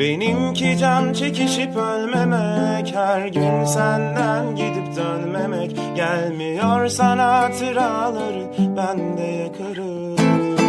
Benimki can çekişip ölmemek Her gün senden gidip dönmemek. Gelmiyor sana hatıraları Ben de yakarım.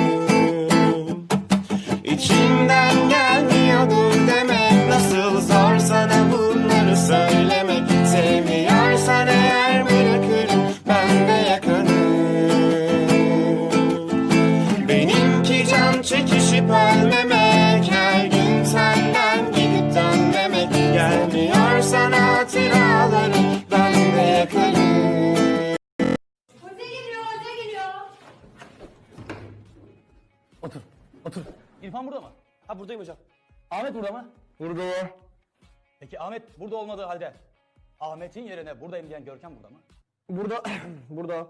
Otur. Otur. İrfan burada mı? Ha buradayım hocam. Ahmet burada mı? Burada. Peki Ahmet burada olmadığı halde Ahmet'in yerine buradayım diyen Görkem burada mı? Burada. burada.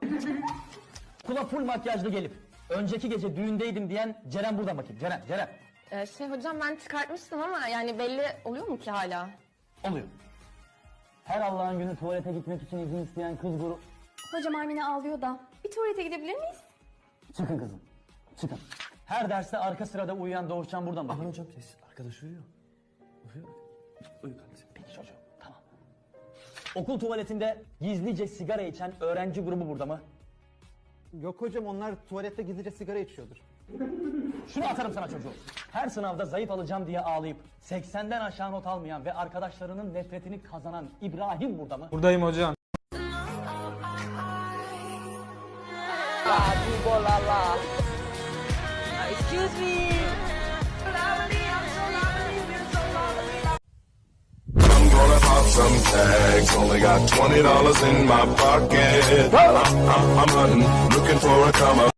Kula full makyajlı gelip önceki gece düğündeydim diyen Ceren burada mı ki? Ceren, Ceren. Ee, şey hocam ben çıkartmıştım ama yani belli oluyor mu ki hala? Oluyor. Her Allah'ın günü tuvalete gitmek için izin isteyen kız grubu... Hocam Armine ağlıyor da. Bir tuvalete gidebilir miyiz? Çıkın kızım. Çıkın. Her derste arka sırada uyuyan Doğuşcan burada mı? Aman hocam ses. Arkadaş uyuyor. Uyuyor. Uyu kardeşim. Peki çocuğum, tamam. Okul tuvaletinde gizlice sigara içen öğrenci grubu burada mı? Yok hocam onlar tuvalette gizlice sigara içiyordur. Şunu atarım sana çocuğum. Her sınavda zayıf alacağım diye ağlayıp 80'den aşağı not almayan ve arkadaşlarının nefretini kazanan İbrahim burada mı? Buradayım hocam. Excuse me. I'm gonna pop some tags. Only got twenty dollars in my pocket. I'm, I'm, I'm hunting, looking for a come up.